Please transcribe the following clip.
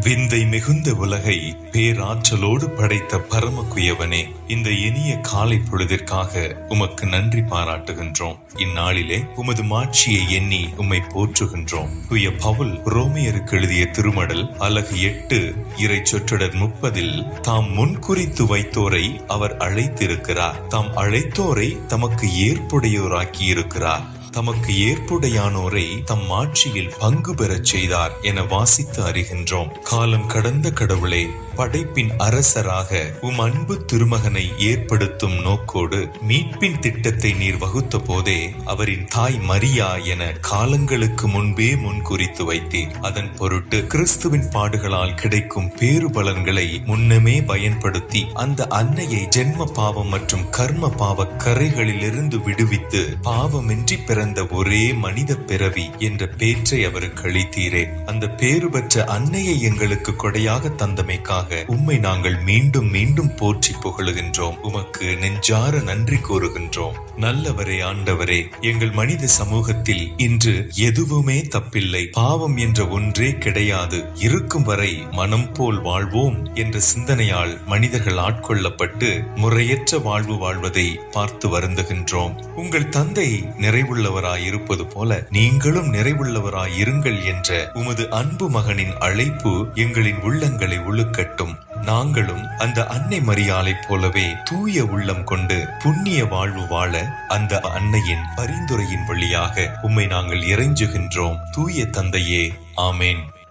விந்தை மிகுந்த உலகை பேராற்றலோடு படைத்த பரமக்குயவனே இந்த இனிய காலை பொழுதிற்காக உமக்கு நன்றி பாராட்டுகின்றோம். இந்நாளிலே உமது மாட்சியை எண்ணி உம்மை போற்றுகின்றோம். துய பவுல் ரோமியருக்கு எழுதிய திருமடல் அலகு எட்டு இறை சொற்றொடர் முப்பதில் தாம் முன்குறித்து வைத்தோரை அவர் அழைத்திருக்கிறார். தாம் அழைத்தோரை தமக்கு ஏற்புடையோராக்கி இருக்கிறார் தமக்கு ஏற்புடையானோரை தம் ஆட்சியில் பங்கு பெறச் செய்தார் என வாசித்து அறிகின்றோம். காலம் கடந்த கடவுளே படைப்பின் அரசராக உம் அன்பு திருமகனை ஏற்படுத்தும் நோக்கோடு மீட்பின் திட்டத்தை நீர் வகுத்த போதே அவரின் தாய் மரியா என காலங்களுக்கு முன்பே முன்குறித்து வைத்தீர். அதன் பொருட்டு கிறிஸ்துவின் பாடுகளால் கிடைக்கும் பேறு பலன்களை முன்னமே பயன்படுத்தி அந்த அன்னையை ஜென்ம பாவம் மற்றும் கர்ம பாவ கரைகளிலிருந்து விடுவித்து பாவமின்றி பிற பிறந்த ஒரே மனித பிறவி என்ற பேற்றை அவருக்கு அளித்தீரே. அந்த பேறு பெற்ற அன்னையை எங்களுக்கு கொடையாக தந்தமைக்காக உம்மை நாங்கள் மீண்டும் மீண்டும் போற்றி புகழுகின்றோம். உமக்கு நெஞ்சார நன்றி கூறுகின்றோம். நல்லவரே ஆண்டவரே எங்கள் மனித சமூகத்தில் இன்று எதுவுமே தப்பில்லை. பாவம் என்ற ஒன்றே கிடையாது. இருக்கும் வரை மனம் போல் வாழ்வோம் என்ற சிந்தனையால் மனிதர்கள் ஆட்கொள்ளப்பட்டு முறையற்ற வாழ்வு வாழ்வதை பார்த்து வருந்துகின்றோம். உங்கள் தந்தை நிறைவுள்ள நிறைவுள்ளவராய் இருப்பது போல நீங்களும் நிறைவுள்ளவராய் இருங்கள் என்ற உமது அன்பு மகனின் அழைப்பு எங்களின் உள்ளங்களை உழுக்கட்டும். நாங்களும் அந்த அன்னை மரியாளைப் போலவே தூய உள்ளம் கொண்டு புண்ணிய வாழ்வு வாழ அந்த அன்னையின் பரிந்துரையின் வழியாக உம்மை நாங்கள் இறைஞ்சுகின்றோம். தூய தந்தையே ஆமேன்.